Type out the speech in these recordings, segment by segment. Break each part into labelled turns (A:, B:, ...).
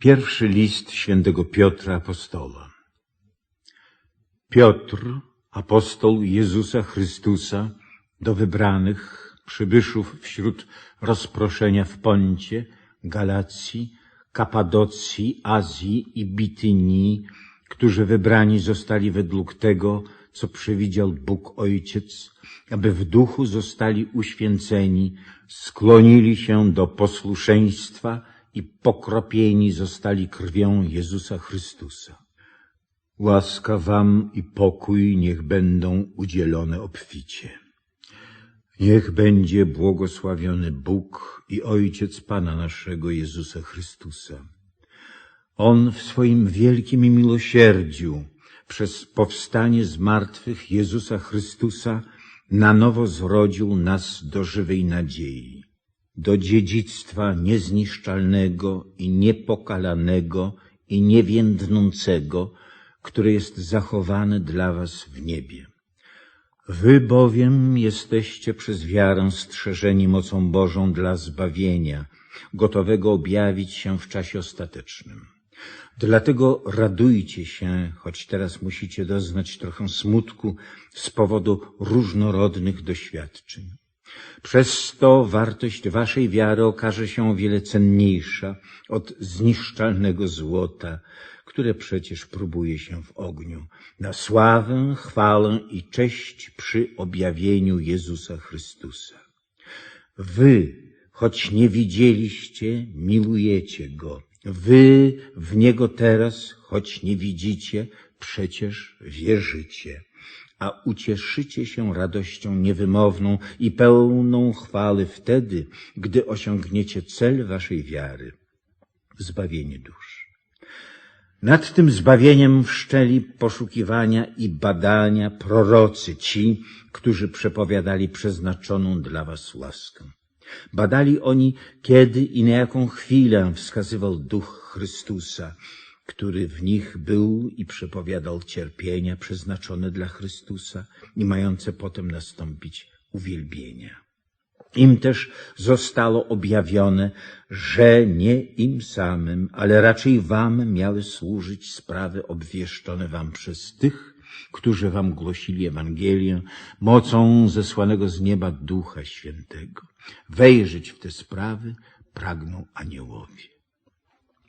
A: Pierwszy list świętego Piotra Apostola. Piotr, apostoł Jezusa Chrystusa, do wybranych przybyszów wśród rozproszenia w Poncie, Galacji, Kapadocji, Azji i Bitynii, którzy wybrani zostali według tego, co przewidział Bóg Ojciec, aby w duchu zostali uświęceni, sklonili się do posłuszeństwa i pokropieni zostali krwią Jezusa Chrystusa. Łaska wam i pokój niech będą udzielone obficie. Niech będzie błogosławiony Bóg i Ojciec Pana naszego Jezusa Chrystusa. On w swoim wielkim miłosierdziu przez powstanie z martwych Jezusa Chrystusa na nowo zrodził nas do żywej nadziei, do dziedzictwa niezniszczalnego i niepokalanego i niewiędnącego, które jest zachowane dla was w niebie. Wy bowiem jesteście przez wiarę strzeżeni mocą Bożą dla zbawienia, gotowego objawić się w czasie ostatecznym. Dlatego radujcie się, choć teraz musicie doznać trochę smutku z powodu różnorodnych doświadczeń. Przez to wartość waszej wiary okaże się o wiele cenniejsza od zniszczalnego złota, które przecież próbuje się w ogniu, na sławę, chwałę i cześć przy objawieniu Jezusa Chrystusa. Wy, choć nie widzieliście, milujecie Go. Wy w Niego teraz, choć nie widzicie, przecież wierzycie, a ucieszycie się radością niewymowną i pełną chwały wtedy, gdy osiągniecie cel waszej wiary zbawienie dusz. Nad tym zbawieniem wszczęli poszukiwania i badania prorocy, ci, którzy przepowiadali przeznaczoną dla was łaskę. Badali oni, kiedy i na jaką chwilę wskazywał Duch Chrystusa, który w nich był i przepowiadał cierpienia przeznaczone dla Chrystusa i mające potem nastąpić uwielbienia. Im też zostało objawione, że nie im samym, ale raczej wam miały służyć sprawy obwieszczone wam przez tych, którzy wam głosili Ewangelię mocą zesłanego z nieba Ducha Świętego. Wejrzeć w te sprawy pragną aniołowie.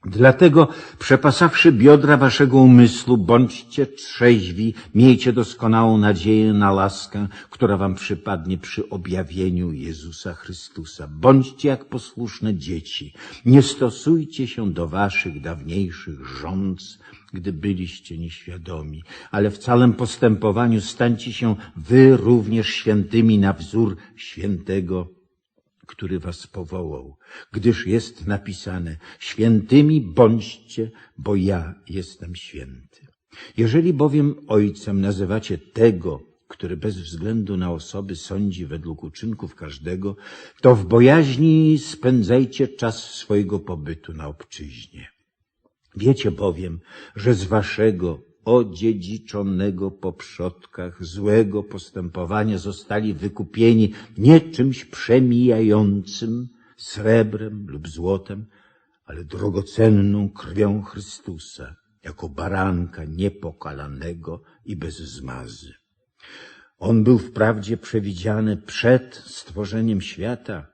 A: Dlatego, przepasawszy biodra waszego umysłu, bądźcie trzeźwi, miejcie doskonałą nadzieję na laskę, która wam przypadnie przy objawieniu Jezusa Chrystusa. Bądźcie jak posłuszne dzieci. Nie stosujcie się do waszych dawniejszych rządz, gdy byliście nieświadomi, ale w całym postępowaniu stańcie się wy również świętymi na wzór świętego który was powołał, gdyż jest napisane, świętymi bądźcie, bo ja jestem święty. Jeżeli bowiem ojcem nazywacie tego, który bez względu na osoby sądzi według uczynków każdego, to w bojaźni spędzajcie czas swojego pobytu na obczyźnie. Wiecie bowiem, że z waszego odziedziczonego po przodkach złego postępowania zostali wykupieni nie czymś przemijającym, srebrem lub złotem, ale drogocenną krwią Chrystusa, jako baranka niepokalanego i bez zmazy. On był wprawdzie przewidziany przed stworzeniem świata,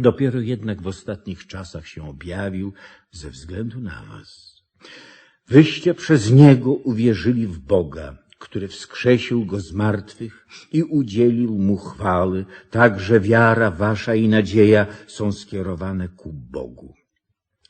A: dopiero jednak w ostatnich czasach się objawił ze względu na was. Wyście przez Niego uwierzyli w Boga, który wskrzesił Go z martwych i udzielił Mu chwały, tak że wiara wasza i nadzieja są skierowane ku Bogu.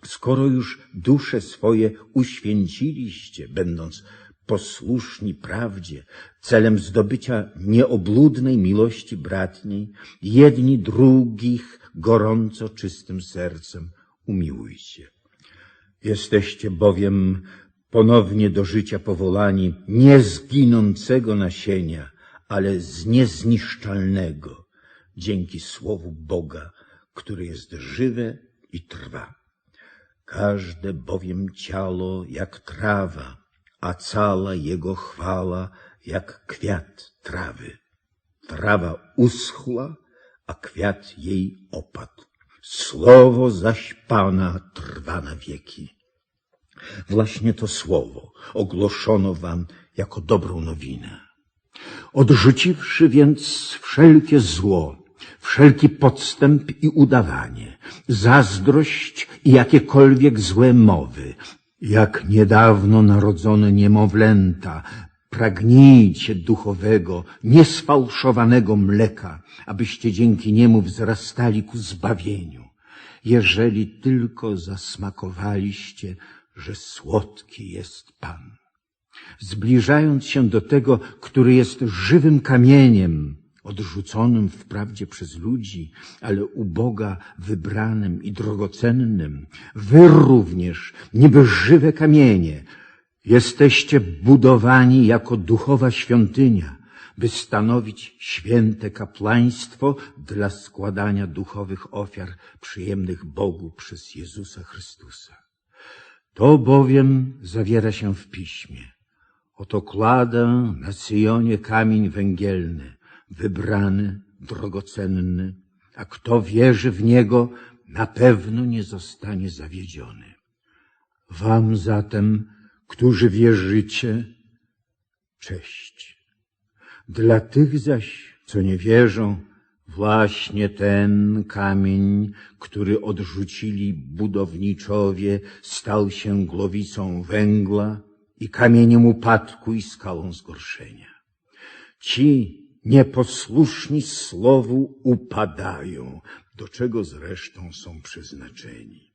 A: Skoro już dusze swoje uświęciliście, będąc posłuszni prawdzie, celem zdobycia nieobludnej miłości bratniej, jedni drugich gorąco czystym sercem umiłujcie. Jesteście bowiem ponownie do życia powołani nie zginącego nasienia, ale z niezniszczalnego, dzięki Słowu Boga, które jest żywe i trwa. Każde bowiem ciało jak trawa, a cała jego chwała jak kwiat trawy. Trawa uschła, a kwiat jej opadł. Słowo zaś Pana trwa na wieki. Właśnie to słowo ogłoszono wam jako dobrą nowinę. Odrzuciwszy więc wszelkie zło, wszelki podstęp i udawanie, zazdrość i jakiekolwiek złe mowy, jak niedawno narodzone niemowlęta, pragnijcie duchowego, niesfałszowanego mleka, abyście dzięki niemu wzrastali ku zbawieniu. Jeżeli tylko zasmakowaliście, że słodki jest Pan zbliżając się do tego, który jest żywym kamieniem, odrzuconym wprawdzie przez ludzi, ale u Boga wybranym i drogocennym, wy również, niby żywe kamienie, jesteście budowani jako duchowa świątynia, by stanowić święte kapłaństwo dla składania duchowych ofiar przyjemnych Bogu przez Jezusa Chrystusa. To bowiem zawiera się w piśmie. Oto kładę na Syjonie kamień węgielny, wybrany, drogocenny, a kto wierzy w niego, na pewno nie zostanie zawiedziony. Wam zatem, którzy wierzycie, cześć. Dla tych zaś, co nie wierzą, właśnie ten kamień, który odrzucili budowniczowie, stał się głowicą węgla, i kamieniem upadku i skałą zgorszenia. Ci nieposłuszni słowu upadają, do czego zresztą są przeznaczeni.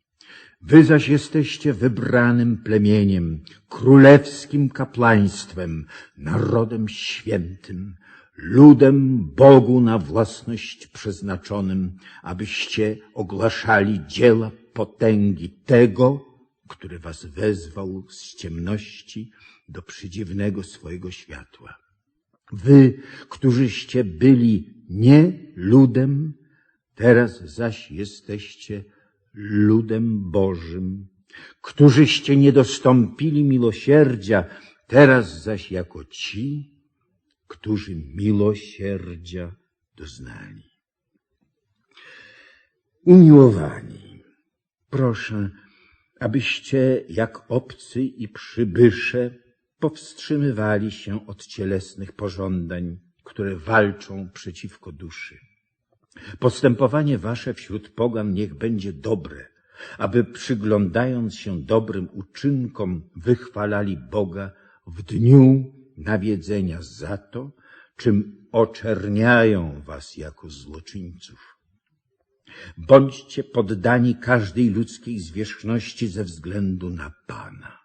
A: Wy zaś jesteście wybranym plemieniem, królewskim kapłaństwem, narodem świętym, ludem Bogu na własność przeznaczonym, abyście ogłaszali dzieła potęgi tego, który was wezwał z ciemności do przydziwnego swojego światła. Wy, którzyście byli nie ludem, teraz zaś jesteście ludem Bożym, którzyście nie dostąpili miłosierdzia, teraz zaś jako ci, którzy miłosierdzia doznali. Umiłowani, proszę, abyście jak obcy i przybysze powstrzymywali się od cielesnych pożądań, które walczą przeciwko duszy. Postępowanie wasze wśród pogan niech będzie dobre, aby przyglądając się dobrym uczynkom wychwalali Boga w dniu nawiedzenia za to, czym oczerniają was jako złoczyńców. Bądźcie poddani każdej ludzkiej zwierzchności ze względu na Pana.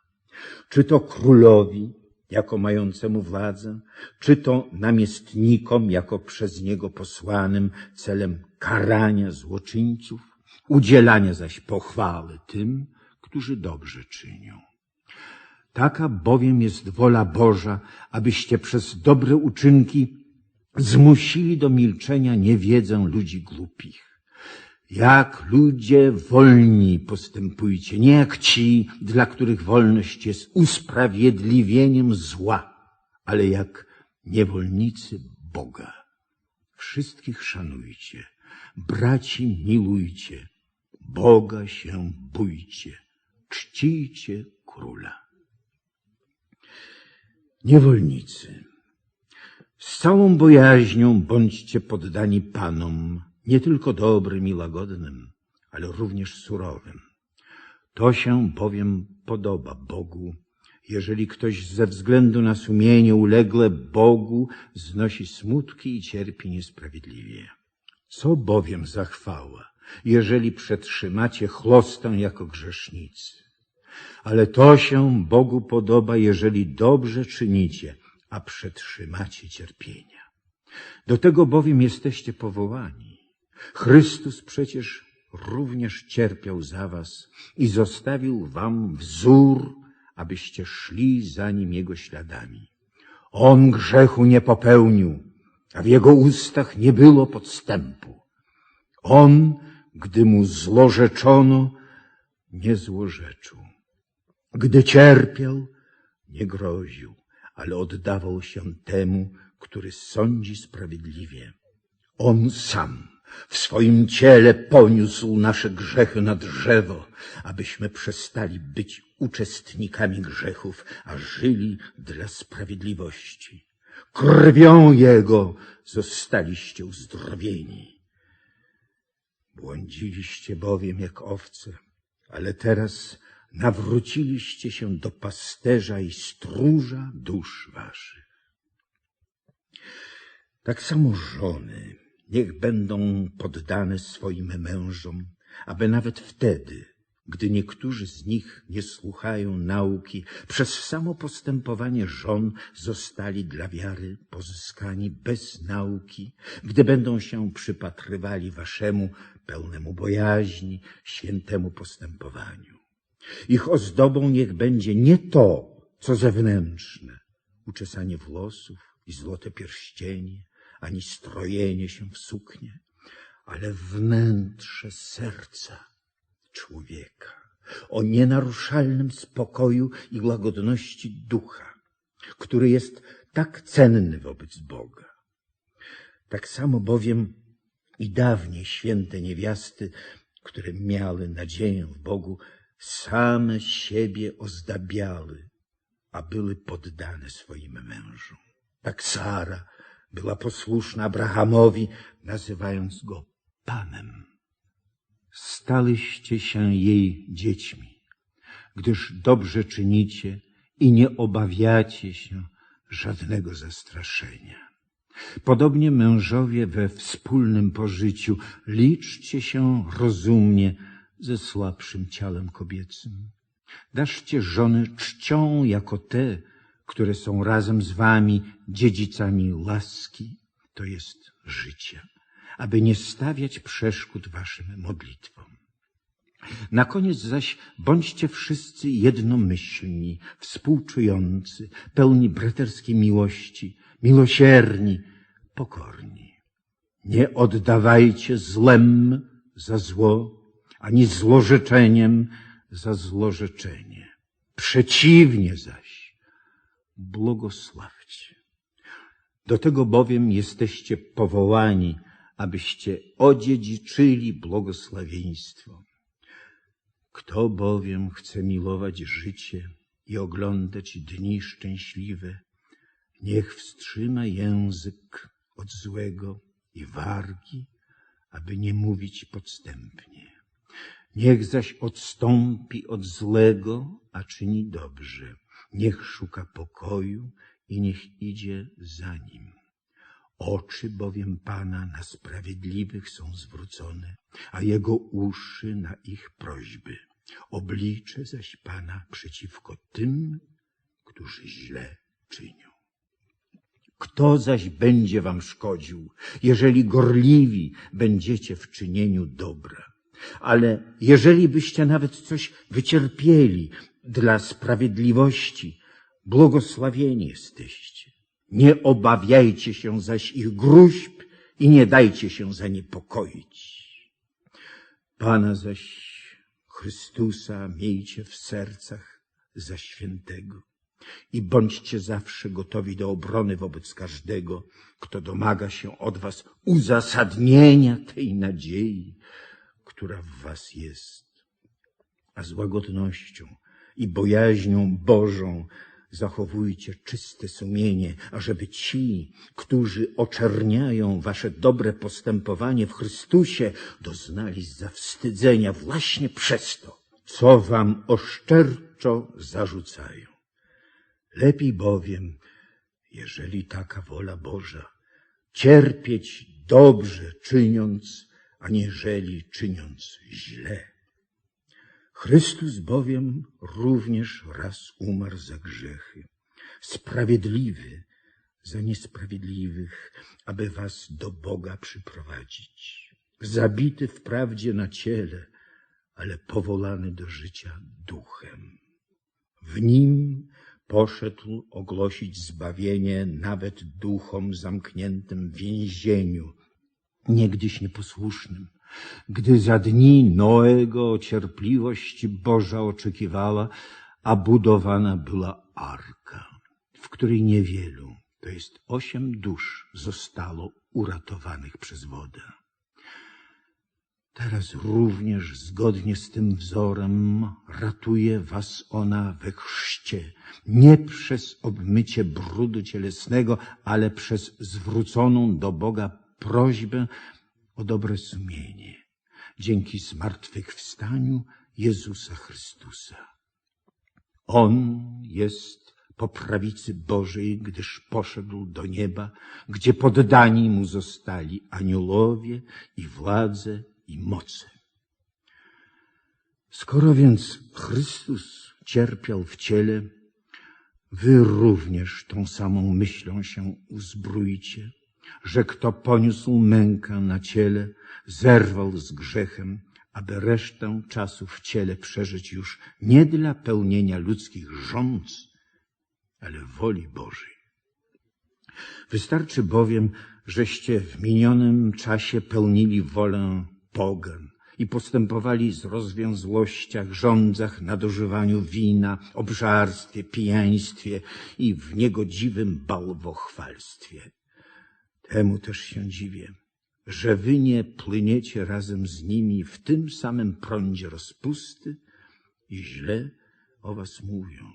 A: Czy to królowi, jako mającemu władzę, czy to namiestnikom, jako przez niego posłanym celem karania złoczyńców, udzielania zaś pochwały tym, którzy dobrze czynią. Taka bowiem jest wola Boża, abyście przez dobre uczynki zmusili do milczenia niewiedzę ludzi głupich. Jak ludzie wolni postępujcie, nie jak ci, dla których wolność jest usprawiedliwieniem zła, ale jak niewolnicy Boga. Wszystkich szanujcie, braci milujcie, Boga się bójcie, czcijcie króla. Niewolnicy, z całą bojaźnią bądźcie poddani Panom, nie tylko dobrym i łagodnym, ale również surowym. To się bowiem podoba Bogu, jeżeli ktoś ze względu na sumienie ulegle Bogu znosi smutki i cierpi niesprawiedliwie. Co bowiem za chwała, jeżeli przetrzymacie chlostę jako grzesznicy? Ale to się Bogu podoba, jeżeli dobrze czynicie, a przetrzymacie cierpienia. Do tego bowiem jesteście powołani. Chrystus przecież również cierpiał za was i zostawił wam wzór, abyście szli za nim jego śladami. On grzechu nie popełnił, a w jego ustach nie było podstępu. On, gdy mu złorzeczono, nie złorzeczył. Gdy cierpiał, nie groził, ale oddawał się temu, który sądzi sprawiedliwie. On sam W swoim ciele poniósł nasze grzechy na drzewo, abyśmy przestali być uczestnikami grzechów, a żyli dla sprawiedliwości. Krwią Jego zostaliście uzdrowieni. Błądziliście bowiem jak owce, ale teraz nawróciliście się do pasterza i stróża dusz waszych. Tak samo żony niech będą poddane swoim mężom, aby nawet wtedy, gdy niektórzy z nich nie słuchają nauki, przez samo postępowanie żon zostali dla wiary pozyskani bez nauki, gdy będą się przypatrywali waszemu pełnemu bojaźni, świętemu postępowaniu. Ich ozdobą niech będzie nie to, co zewnętrzne, uczesanie włosów i złote pierścienie, ani strojenie się w suknie, ale wnętrze serca człowieka, o nienaruszalnym spokoju i łagodności ducha, który jest tak cenny wobec Boga. Tak samo bowiem i dawniej święte niewiasty, które miały nadzieję w Bogu, same siebie ozdabiały, a były poddane swoim mężom. Tak Sara była posłuszna Abrahamowi, nazywając go Panem. Staliście się jej dziećmi, gdyż dobrze czynicie i nie obawiacie się żadnego zastraszenia. Podobnie mężowie we wspólnym pożyciu liczcie się rozumnie ze słabszym ciałem kobiecym. Daszcie żony czcią jako te, które są razem z wami dziedzicami łaski, to jest życia, aby nie stawiać przeszkód waszym modlitwom. Na koniec zaś bądźcie wszyscy jednomyślni, współczujący, pełni braterskiej miłości, miłosierni, pokorni. Nie oddawajcie złem za zło, ani złorzeczeniem za złorzeczenie. Przeciwnie zaś, błogosławcie. Do tego bowiem jesteście powołani, abyście odziedziczyli błogosławieństwo. Kto bowiem chce miłować życie i oglądać dni szczęśliwe, niech wstrzyma język od złego i wargi, aby nie mówić podstępnie. Niech zaś odstąpi od złego, a czyni dobrze. Niech szuka pokoju i niech idzie za nim. Oczy bowiem Pana na sprawiedliwych są zwrócone, a Jego uszy na ich prośby. Oblicze zaś Pana przeciwko tym, którzy źle czynią. Kto zaś będzie wam szkodził, jeżeli gorliwi będziecie w czynieniu dobra? Ale jeżeli byście nawet coś wycierpieli dla sprawiedliwości, błogosławieni jesteście. Nie obawiajcie się zaś ich gruźb i nie dajcie się zaniepokoić. Pana zaś Chrystusa miejcie w sercach za świętego i bądźcie zawsze gotowi do obrony wobec każdego, kto domaga się od was uzasadnienia tej nadziei, która w was jest. A z łagodnością i bojaźnią Bożą zachowujcie czyste sumienie, ażeby ci, którzy oczerniają wasze dobre postępowanie w Chrystusie, doznali zawstydzenia właśnie przez to, co wam oszczerczo zarzucają. Lepiej bowiem, jeżeli taka wola Boża, cierpieć dobrze czyniąc, aniżeli czyniąc źle. Chrystus bowiem również raz umarł za grzechy, sprawiedliwy za niesprawiedliwych, aby was do Boga przyprowadzić. Zabity wprawdzie na ciele, ale powolany do życia duchem. W nim poszedł ogłosić zbawienie nawet duchom zamkniętym w więzieniu, niegdyś nieposłusznym, gdy za dni Noego cierpliwość Boża oczekiwała, a budowana była arka, w której niewielu, to jest osiem dusz, zostało uratowanych przez wodę. Teraz również zgodnie z tym wzorem ratuje was ona we chrzcie, nie przez obmycie brudu cielesnego, ale przez zwróconą do Boga prośbę o dobre sumienie, dzięki zmartwychwstaniu Jezusa Chrystusa. On jest po prawicy Bożej, gdyż poszedł do nieba, gdzie poddani mu zostali aniołowie i władze i moce. Skoro więc Chrystus cierpiał w ciele, wy również tą samą myślą się uzbrójcie, że kto poniósł mękę na ciele, zerwał z grzechem, aby resztę czasu w ciele przeżyć już nie dla pełnienia ludzkich rządz, ale woli Bożej. Wystarczy bowiem, żeście w minionym czasie pełnili wolę pogan i postępowali z rozwiązłościach, rządzach, nadużywaniu wina, obżarstwie, pijaństwie i w niegodziwym bałwochwalstwie. Temu też się dziwię, że wy nie płyniecie razem z nimi w tym samym prądzie rozpusty i źle o was mówią.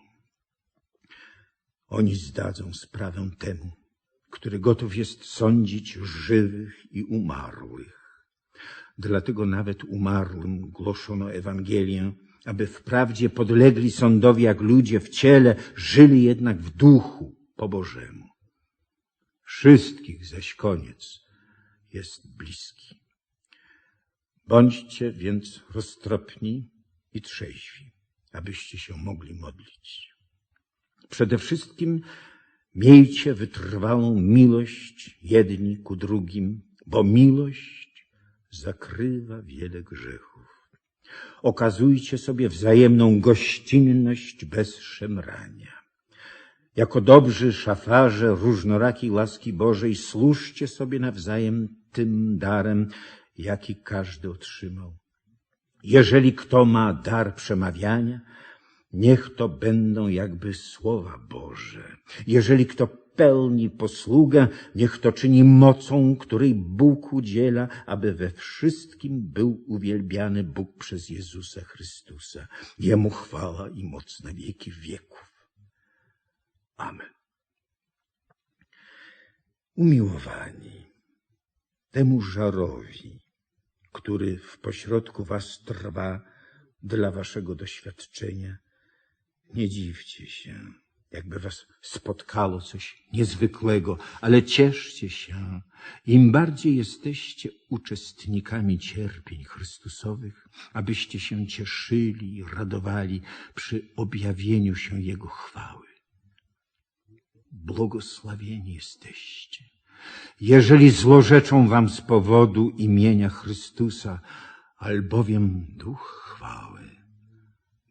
A: Oni zdadzą sprawę temu, który gotów jest sądzić żywych i umarłych. Dlatego nawet umarłym głoszono Ewangelię, aby wprawdzie podlegli sądowi jak ludzie w ciele, żyli jednak w duchu po Bożemu. Wszystkich zaś koniec jest bliski. Bądźcie więc roztropni i trzeźwi, abyście się mogli modlić. Przede wszystkim miejcie wytrwałą miłość jedni ku drugim, bo miłość zakrywa wiele grzechów. Okazujcie sobie wzajemną gościnność bez szemrania. Jako dobrzy szafarze różnorakiej łaski Bożej służcie sobie nawzajem tym darem, jaki każdy otrzymał. Jeżeli kto ma dar przemawiania, niech to będą jakby słowa Boże. Jeżeli kto pełni posługę, niech to czyni mocą, której Bóg udziela, aby we wszystkim był uwielbiany Bóg przez Jezusa Chrystusa. Jemu chwała i moc na wieki wieków. Amen. Umiłowani, temu żarowi, który w pośrodku was trwa dla waszego doświadczenia, nie dziwcie się, jakby was spotkało coś niezwykłego, ale cieszcie się. Im bardziej jesteście uczestnikami cierpień Chrystusowych, abyście się cieszyli i radowali przy objawieniu się Jego chwały. Błogosławieni jesteście, jeżeli złorzeczą wam z powodu imienia Chrystusa, albowiem Duch chwały,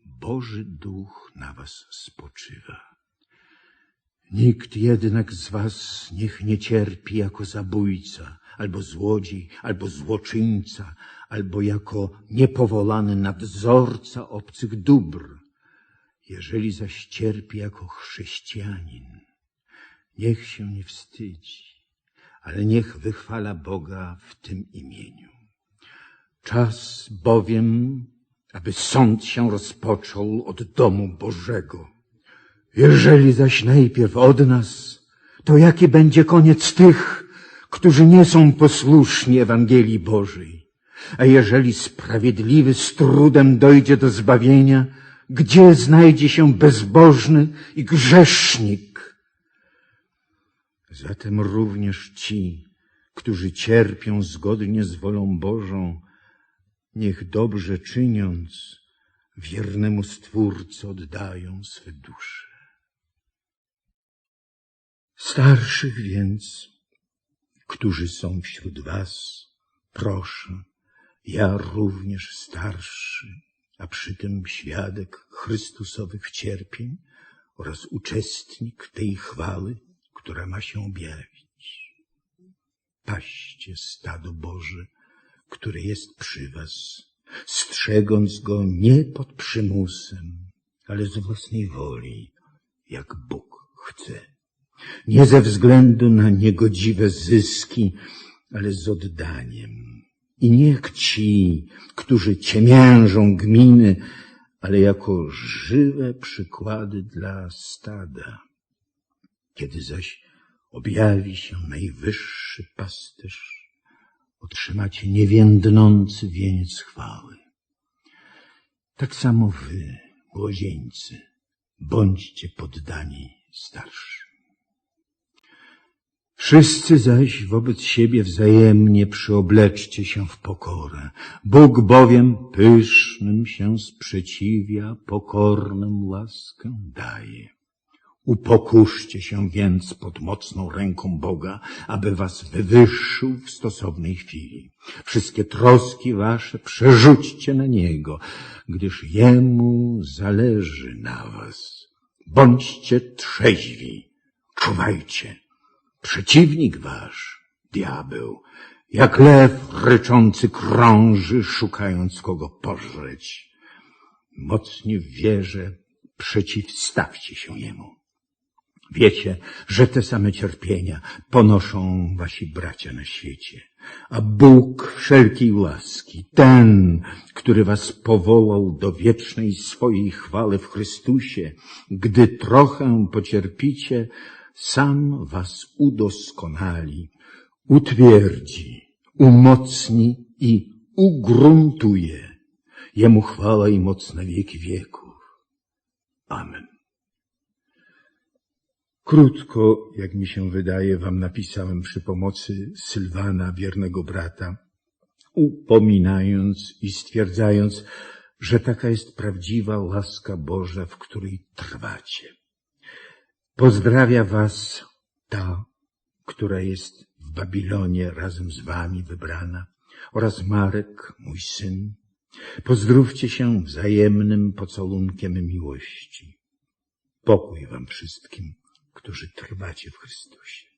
A: Boży Duch na was spoczywa. Nikt jednak z was niech nie cierpi jako zabójca, albo złodziej, albo złoczyńca, albo jako niepowolany nadzorca obcych dóbr. Jeżeli zaś cierpi jako chrześcijanin, niech się nie wstydzi, ale niech wychwala Boga w tym imieniu. Czas bowiem, aby sąd się rozpoczął od domu Bożego. Jeżeli zaś najpierw od nas, to jaki będzie koniec tych, którzy nie są posłuszni Ewangelii Bożej? A jeżeli sprawiedliwy z trudem dojdzie do zbawienia, gdzie znajdzie się bezbożny i grzesznik? Zatem również ci, którzy cierpią zgodnie z wolą Bożą, niech dobrze czyniąc, wiernemu Stwórcy oddają swe dusze. Starszych więc, którzy są wśród was, proszę, ja również starszy, a przy tym świadek Chrystusowych cierpień oraz uczestnik tej chwały, która ma się objawić. Paście stado Boże, które jest przy was, strzegąc go nie pod przymusem, ale z własnej woli, jak Bóg chce. Nie ze względu na niegodziwe zyski, ale z oddaniem I niech ci, którzy ciemiężą gminy, ale jako żywe przykłady dla stada. Kiedy zaś objawi się najwyższy pasterz, otrzymacie niewiędnący wieniec chwały. Tak samo wy, młodzieńcy, bądźcie poddani starszym. Wszyscy zaś wobec siebie wzajemnie przyobleczcie się w pokorę. Bóg bowiem pysznym się sprzeciwia, pokornym łaskę daje. Upokurzcie się więc pod mocną ręką Boga, aby was wywyższył w stosownej chwili. Wszystkie troski wasze przerzućcie na Niego, gdyż Jemu zależy na was. Bądźcie trzeźwi, czuwajcie. Przeciwnik wasz, diabeł, jak lew ryczący krąży, szukając kogo pożreć. Mocnie w wierze przeciwstawcie się jemu. Wiecie, że te same cierpienia ponoszą wasi bracia na świecie. A Bóg wszelkiej łaski, ten, który was powołał do wiecznej swojej chwały w Chrystusie, gdy trochę pocierpicie, sam was udoskonali, utwierdzi, umocni i ugruntuje. Jemu chwała i moc na wieki wieków. Amen. Krótko, jak mi się wydaje, wam napisałem przy pomocy Sylwana, wiernego brata, upominając i stwierdzając, że taka jest prawdziwa łaska Boża, w której trwacie. Pozdrawia was ta, która jest w Babilonie razem z wami wybrana, oraz Marek, mój syn. Pozdrówcie się wzajemnym pocałunkiem miłości. Pokój wam wszystkim, którzy trwacie w Chrystusie.